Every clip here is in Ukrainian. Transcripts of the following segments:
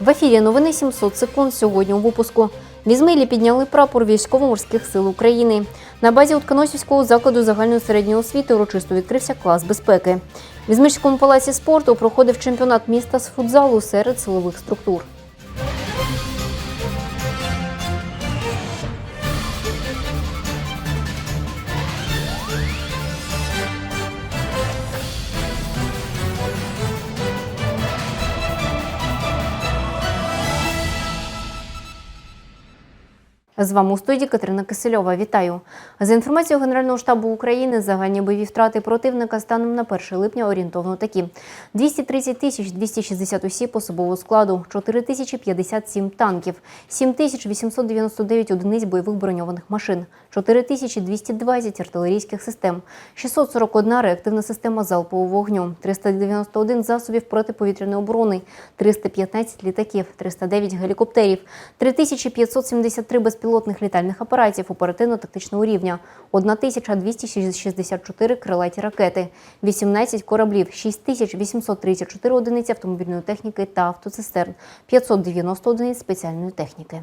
В ефірі новини 700 секунд сьогодні у випуску. В Ізмаїлі підняли прапор військово-морських сил України. На базі Утконосівського закладу загальної середньої освіти урочисто відкрився клас безпеки. В Ізмирському палаці спорту проходив чемпіонат міста з футзалу серед силових структур. З вами у студії Катерина Кисельова. Вітаю. За інформацією Генерального штабу України, загальні бойові втрати противника станом на 1 липня орієнтовно такі: 230 тисяч 260 осіб особового складу, 4 тисячі 57 танків, 7 тисяч 899 одиниць бойових броньованих машин, 4 тисячі 220 артилерійських систем, 641 реактивна система залпового вогню, 391 засобів протиповітряної оборони, 315 літаків, 309 гелікоптерів, 3573 безпілотних літальних апаратів оперативно-тактичного рівня, 1264 крилаті ракети, 18 кораблів, 6834 одиниці автомобільної техніки та автоцистерн, 590 одиниць спеціальної техніки.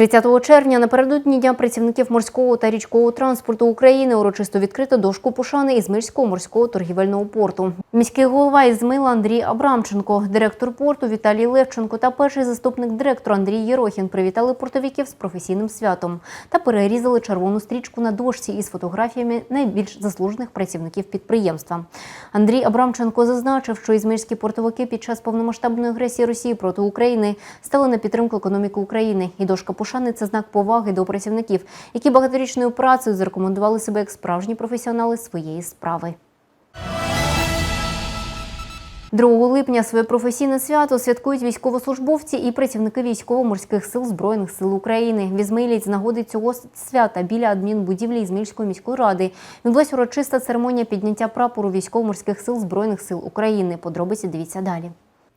30 червня напередодні дня працівників морського та річкового транспорту України урочисто відкрито дошку пошани Ізмельського морського торгівельного порту. Міський голова Ізмила Андрій Абрамченко, директор порту Віталій Левченко та перший заступник директора Андрій Єрохін привітали портовиків з професійним святом та перерізали червону стрічку на дошці із фотографіями найбільш заслужених працівників підприємства. Андрій Абрамченко зазначив, що ізмельські портовики під час повномасштабної агресії Росії проти України стали на підтримку економіки України. І дошка пошани це знак поваги до працівників, які багаторічною працею зарекомендували себе як справжні професіонали своєї справи. 2 липня своє професійне свято святкують військовослужбовці і працівники військово-морських сил Збройних сил України. В Ізмаїлі з нагоди цього свята біля адмінбудівлі Ізмаїльської міської ради відбулася урочиста церемонія підняття прапору військово-морських сил Збройних сил України. Подробиці дивіться далі.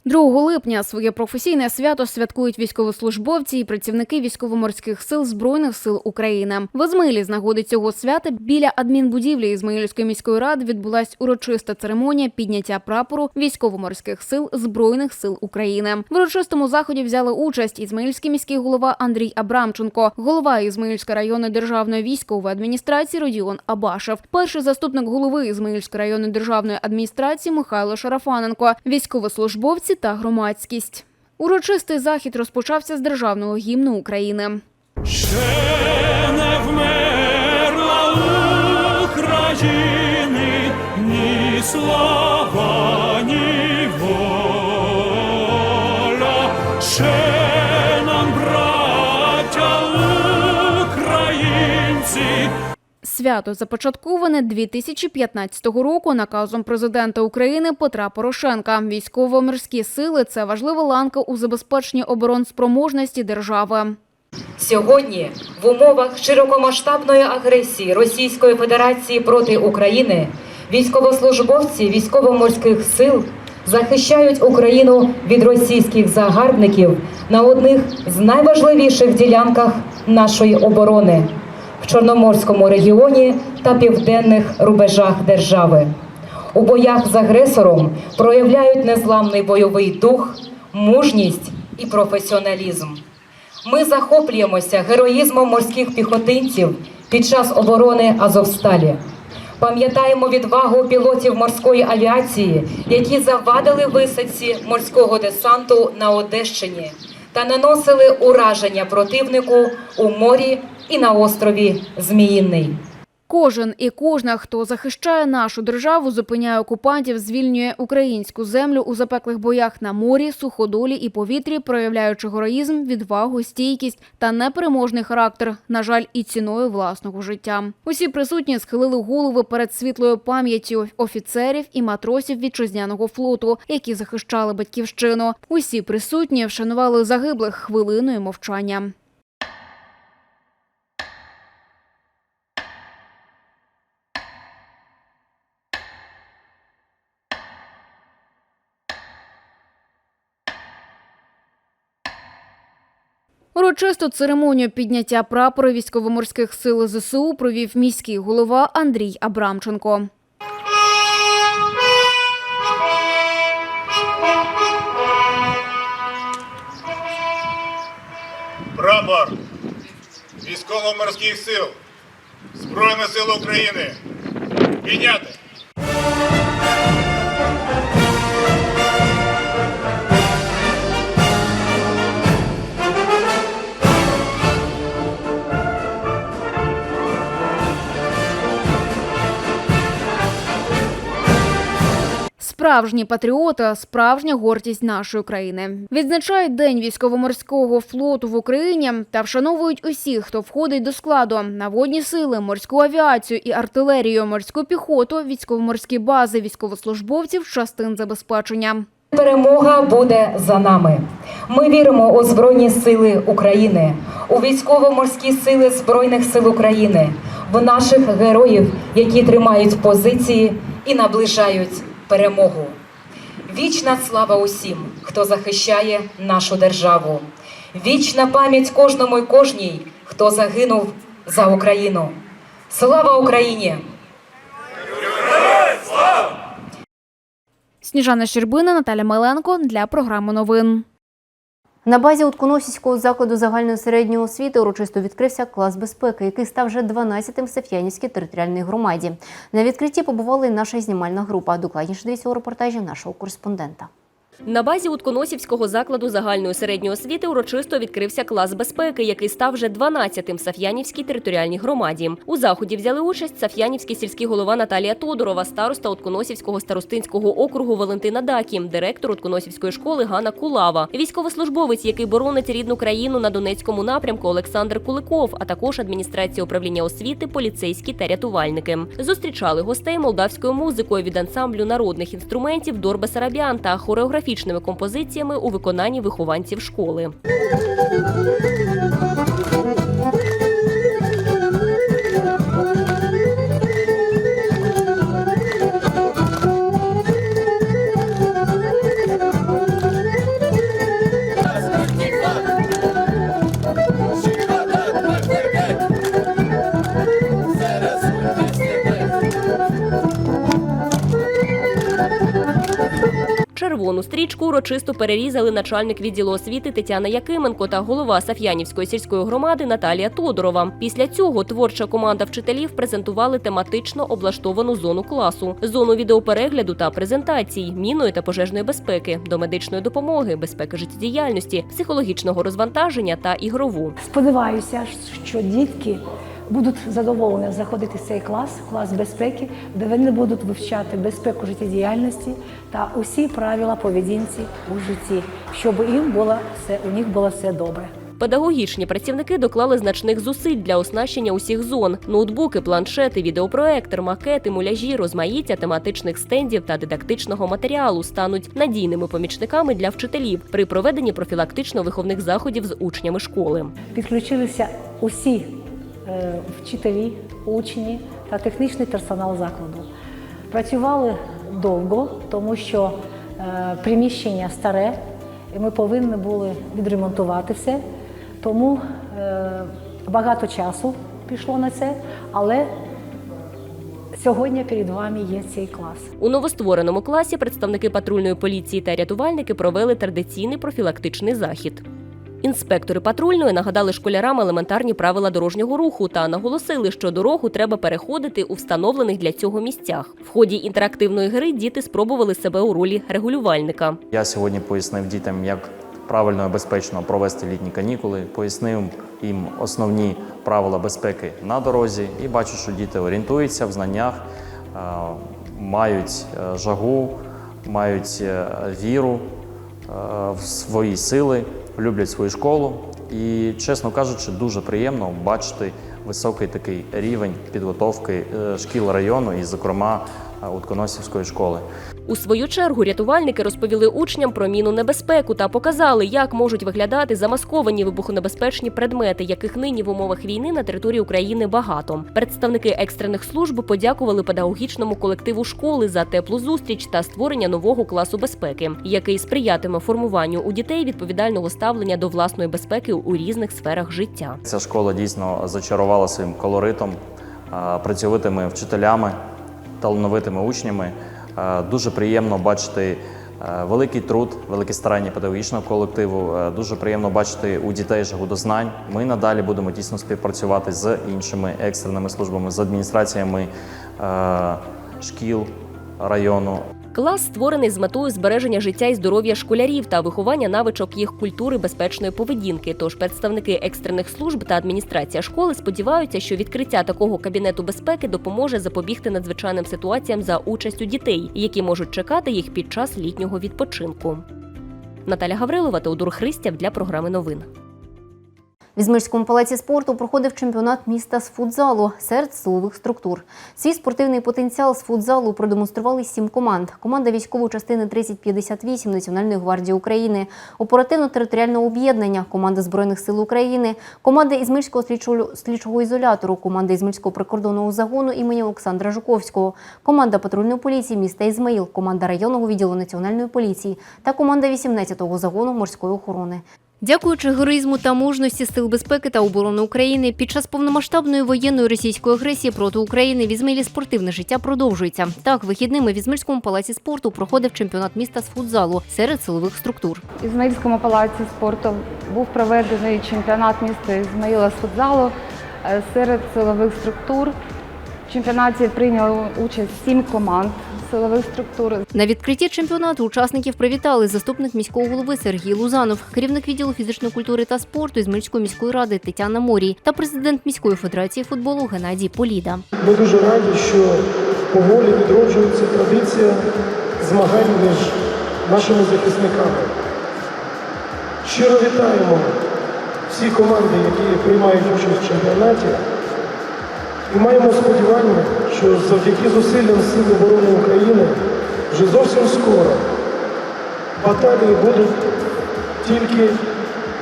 2 липня своє професійне свято святкують військовослужбовці і працівники військово-морських сил збройних сил України. В Ізмаїлі з нагоди цього свята біля адмінбудівлі Ізмаїльської міської ради відбулась урочиста церемонія підняття прапору військово-морських сил збройних сил України. В урочистому заході взяли участь ізмаїльський міський голова Андрій Абрамченко, голова Ізмаїльської районної державної військової адміністрації Родіон Абашев, перший заступник голови Ізмаїльської районної державної адміністрації Михайло Шарафаненко, військовослужбовці та громадськість. Урочистий захід розпочався з державного гімну України. Ще не вмерла України ні слава, ні воля. Ще Свято започатковане 2015 року наказом президента України Петра Порошенка. Військово-морські сили це важлива ланка у забезпеченні оборонспроможності держави. Сьогодні в умовах широкомасштабної агресії Російської Федерації проти України військовослужбовці військово-морських сил захищають Україну від російських загарбників на одних з найважливіших ділянках нашої оборони в Чорноморському регіоні та південних рубежах держави. У боях з агресором проявляють незламний бойовий дух, мужність і професіоналізм. Ми захоплюємося героїзмом морських піхотинців під час оборони Азовсталі. Пам'ятаємо відвагу пілотів морської авіації, які завадили висадці морського десанту на Одещині та наносили ураження противнику у морі і на острові Зміїний. Кожен і кожна, хто захищає нашу державу, зупиняє окупантів, звільнює українську землю у запеклих боях на морі, суходолі і повітрі, проявляючи героїзм, відвагу, стійкість та непереможний характер, на жаль, і ціною власного життя. Усі присутні схилили голови перед світлою пам'яттю офіцерів і матросів вітчизняного флоту, які захищали батьківщину. Усі присутні вшанували загиблих хвилиною мовчання. Урочисту церемонію підняття прапора військово-морських сил ЗСУ провів міський голова Андрій Абрамченко. Прапор військово-морських сил Збройних сил України підняти. Справжні патріоти, справжня гордість нашої країни. Відзначають День військово-морського флоту в Україні та вшановують усіх, хто входить до складу на водні сили, морську авіацію і артилерію, морську піхоту, військово-морські бази, військовослужбовців, частин забезпечення. Перемога буде за нами. Ми віримо у Збройні Сили України, у військово-морські сили Збройних сил України, в наших героїв, які тримають позиції і наближають перемогу. Вічна слава усім, хто захищає нашу державу. Вічна пам'ять кожному і кожній, хто загинув за Україну. Слава Україні! Сніжана Щербина, Наталя Миленко для програми новин. На базі Утконосівського закладу загальної середньої освіти урочисто відкрився клас безпеки, який став вже 12-тим в Саф'янівській територіальній громаді. На відкритті побувала і наша знімальна група. Докладніше дивіться у репортажі нашого кореспондента. На базі Утконосівського закладу загальної середньої освіти урочисто відкрився клас безпеки, який став вже 12-тим в Саф'янівській територіальній громаді. У заході взяли участь Саф'янівський сільський голова Наталія Тодорова, староста Утконосівського старостинського округу Валентина Дакі, директор Утконосівської школи Ганна Кулава, військовослужбовець, який боронить рідну країну на Донецькому напрямку Олександр Куликов, а також адміністрація управління освіти, поліцейські та рятувальники. Зустрічали гостей молдавською музикою від ансамблю народних інструментів Дорбе Сарабян та хореографічними композиціями у виконанні вихованців школи. Урочисто перерізали начальник відділу освіти Тетяна Якименко та голова Саф'янівської сільської громади Наталія Тодорова. Після цього творча команда вчителів презентували тематично облаштовану зону класу, зону відеоперегляду та презентацій, мінної та пожежної безпеки, до медичної допомоги, безпеки життєдіяльності, психологічного розвантаження та ігрову. Сподіваюся, що дітки будуть задоволені заходити в цей клас, клас безпеки, де вони будуть вивчати безпеку життєдіяльності та усі правила поведінці у житті, щоб їм було все у них було все добре. Педагогічні працівники доклали значних зусиль для оснащення усіх зон: ноутбуки, планшети, відеопроектор, макети, муляжі, розмаїття тематичних стендів та дидактичного матеріалу стануть надійними помічниками для вчителів при проведенні профілактично-виховних заходів з учнями школи. Підключилися усі вчителі, учні та технічний персонал закладу. Працювали довго, тому що е, приміщення старе, і ми повинні були відремонтувати все. Тому е, багато часу пішло на це, але сьогодні перед вами є цей клас. У новоствореному класі представники патрульної поліції та рятувальники провели традиційний профілактичний захід. Інспектори патрульної нагадали школярам елементарні правила дорожнього руху та наголосили, що дорогу треба переходити у встановлених для цього місцях. В ході інтерактивної гри діти спробували себе у ролі регулювальника. Я сьогодні пояснив дітям, як правильно і безпечно провести літні канікули, пояснив їм основні правила безпеки на дорозі і бачу, що діти орієнтуються в знаннях, мають е, жагу, мають е, віру е, в свої сили, люблять свою школу. І, чесно кажучи, дуже приємно бачити високий такий рівень підготовки е, шкіл району і, зокрема, е, Утконосівської школи. У свою чергу рятувальники розповіли учням про міну небезпеку та показали, як можуть виглядати замасковані вибухонебезпечні предмети, яких нині в умовах війни на території України багато. Представники екстрених служб подякували педагогічному колективу школи за теплу зустріч та створення нового класу безпеки, який сприятиме формуванню у дітей відповідального ставлення до власної безпеки у різних сферах життя. Ця школа дійсно зачарувала своїм колоритом, е, працьовитими вчителями, талановитими учнями. Е, Дуже приємно бачити е, великий труд, велике старання педагогічного колективу. Дуже приємно бачити у дітей жагу до знань. Ми надалі будемо тісно співпрацювати з іншими екстреними службами, з адміністраціями шкіл району. Клас створений з метою збереження життя і здоров'я школярів та виховання навичок їх культури безпечної поведінки. Тож представники екстрених служб та адміністрація школи сподіваються, що відкриття такого кабінету безпеки допоможе запобігти надзвичайним ситуаціям за участю дітей, які можуть чекати їх під час літнього відпочинку. Наталя Гаврилова, Теодор Христяв для програми новин. В Ізмирському палаці спорту проходив чемпіонат міста з футзалу серед силових структур. Свій спортивний потенціал з футзалу продемонстрували сім команд. Команда військової частини 3058 Національної гвардії України, оперативно-територіального об'єднання, команда Збройних сил України, команда Ізмирського слідчого, ізолятора, команда Ізмирського прикордонного загону імені Олександра Жуковського, команда патрульної поліції міста Ізмаїл, команда районного відділу національної поліції та команда 18-го загону морської охорони. Дякуючи героїзму та мужності Сил безпеки та оборони України, під час повномасштабної воєнної російської агресії проти України в Ізмаїлі спортивне життя продовжується. Так, вихідними в Ізмаїльському палаці спорту проходив чемпіонат міста з футзалу серед силових структур. В Ізмаїльському палаці спорту був проведений чемпіонат міста Ізмаїла з футзалу е, серед силових структур. В чемпіонаті прийняли участь сім команд силових структур. На відкритті чемпіонату учасників привітали заступник міського голови Сергій Лузанов, керівник відділу фізичної культури та спорту Ізмаїльської міської ради Тетяна Морій та президент міської федерації футболу Геннадій Поліда. Ми дуже раді, що поволі відроджується традиція змагань між нашими захисниками. Щиро вітаємо всі команди, які приймають участь в чемпіонаті. І маємо сподівання, що завдяки зусиллям Сил оборони України вже зовсім скоро баталії будуть тільки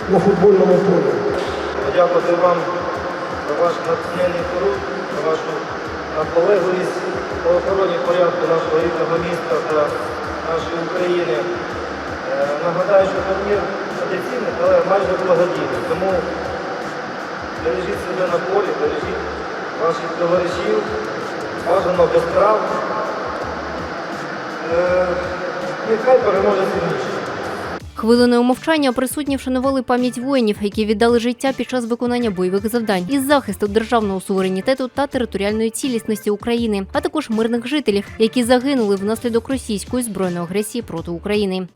на футбольному полі. подякувати вам за ваш натхненний труд, за вашу наполегливість по охороні порядку нашого рідного міста та нашої України. Е, Нагадаю, що турнір традиційний, але майже благодійний. Тому бережіть себе на полі, бережіть ваших товаришів, бажано без прав. Е, Нехай переможе сильніший. Хвилиною мовчання присутні вшанували пам'ять воїнів, які віддали життя під час виконання бойових завдань із захисту державного суверенітету та територіальної цілісності України, а також мирних жителів, які загинули внаслідок російської збройної агресії проти України.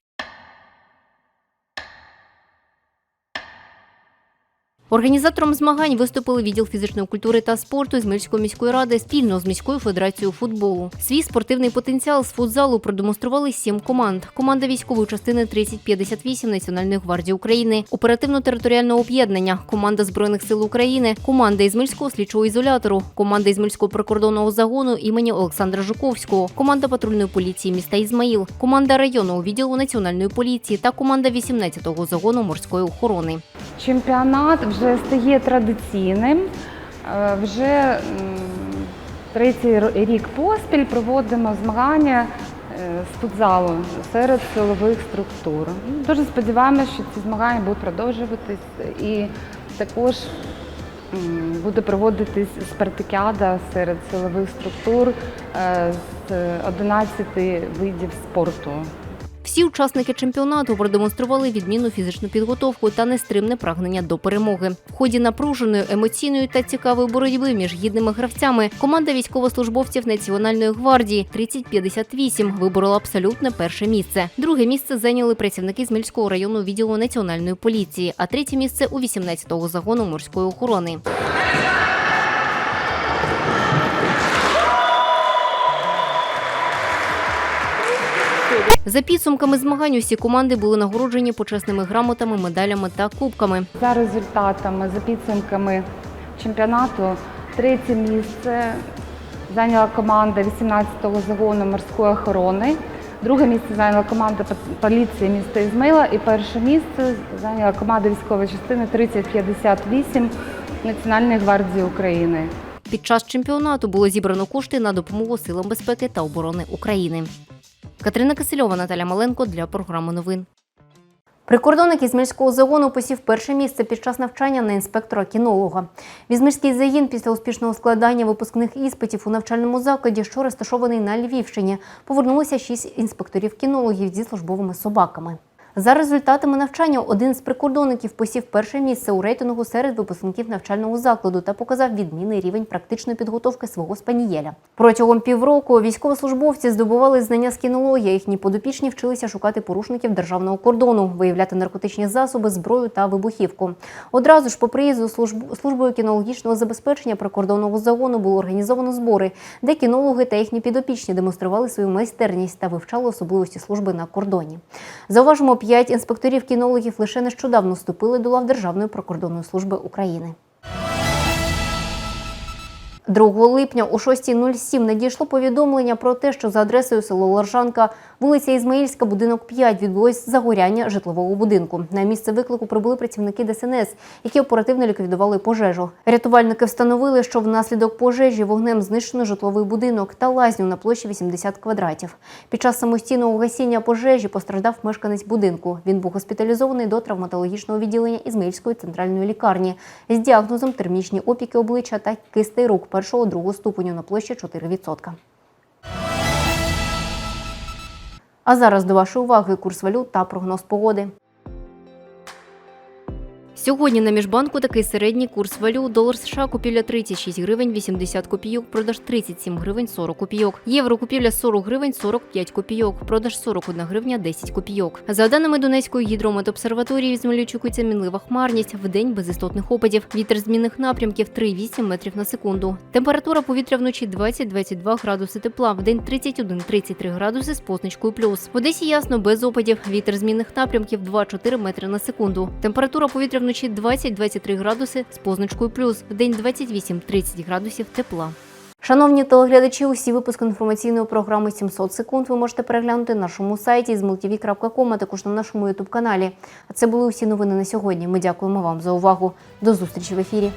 Організатором змагань виступили відділ фізичної культури та спорту з Ізмаїльської міської ради спільно з міською федерацією футболу. Свій спортивний потенціал з футзалу продемонстрували сім команд. Команда військової частини 3058 Національної гвардії України, оперативно-територіального об'єднання, команда збройних сил України, команда із Ізмаїльського слідчого ізолятору, команда Ізмаїльського прикордонного загону імені Олександра Жуковського, команда патрульної поліції міста Ізмаїл, команда районного відділу національної поліції та команда 18-го загону морської охорони. Чемпіонат вже стає традиційним. Е, Вже третій рік поспіль проводимо змагання е, з футзалу серед силових структур. Дуже сподіваємося, що ці змагання будуть продовжуватись і також буде проводитись спартакіада серед силових структур е, з 11 видів спорту. Всі учасники чемпіонату продемонстрували відмінну фізичну підготовку та нестримне прагнення до перемоги. В ході напруженої, емоційної та цікавої боротьби між гідними гравцями команда військовослужбовців Національної гвардії 3058 виборола абсолютне перше місце. Друге місце зайняли працівники з Мільського району відділу національної поліції, а третє місце у 18-го загону морської охорони. За підсумками змагань усі команди були нагороджені почесними грамотами, медалями та кубками. За результатами, за підсумками чемпіонату, третє місце зайняла команда 18-го загону морської охорони. Друге місце зайняла команда поліції міста Ізмейла і перше місце зайняла команда військової частини 3058 Національної гвардії України. Під час чемпіонату було зібрано кошти на допомогу силам безпеки та оборони України. Катерина Кисельова, Наталя Маленко для програми новин. Прикордонник із міського загону посів перше місце під час навчання на інспектора-кінолога. Візмирський загін після успішного складання випускних іспитів у навчальному закладі, що розташований на Львівщині, повернулися шість інспекторів-кінологів зі службовими собаками. За результатами навчання один з прикордонників посів перше місце у рейтингу серед випускників навчального закладу та показав відмінний рівень практичної підготовки свого спанієля. Протягом півроку військовослужбовці здобували знання з кінології. Їхні подопічні вчилися шукати порушників державного кордону, виявляти наркотичні засоби, зброю та вибухівку. Одразу ж по приїзду служб- службою кінологічного забезпечення прикордонного загону було організовано збори, де кінологи та їхні підопічні демонстрували свою майстерність та вивчали особливості служби на кордоні. Зауважимо, п'ять інспекторів-кінологів лише нещодавно вступили до лав Державної прикордонної служби України. 2 липня о 6.07 надійшло повідомлення про те, що за адресою село Ларжанка, вулиця Ізмаїльська, будинок 5, відбулось загоряння житлового будинку. На місце виклику прибули працівники ДСНС, які оперативно ліквідували пожежу. Рятувальники встановили, що внаслідок пожежі вогнем знищено житловий будинок та лазню на площі 80 квадратів. Під час самостійного гасіння пожежі постраждав мешканець будинку. Він був госпіталізований до травматологічного відділення Ізмаїльської центральної лікарні з діагнозом термічні опіки обличчя та кистей рук першого другого ступеню на площі 4%. А зараз до вашої уваги курс валют та прогноз погоди. Сьогодні на міжбанку такий середній курс валют. Долар США купівля 36 гривень 80 копійок, продаж 37 гривень 40 копійок. Євро купівля 40 гривень 45 копійок, продаж 41 гривня 10 копійок. За даними Донецької гідрометобсерваторії, в Змілі мінлива хмарність, в день без істотних опадів. Вітер змінних напрямків 3,8 метрів на секунду. Температура повітря вночі 20-22 градуси тепла, в день 31-33 градуси з позначкою плюс. В Одесі ясно, без опадів. Вітер змінних напрямків 2-4 метри на секунду. Температура повітря вночі 20-23 градуси з позначкою плюс, в день 28-30 градусів тепла. Шановні телеглядачі, усі випуски інформаційної програми «700 секунд ви можете переглянути на нашому сайті zmultv.com, а також на нашому ютуб каналі. А це були усі новини на сьогодні. Ми дякуємо вам за увагу. До зустрічі в ефірі.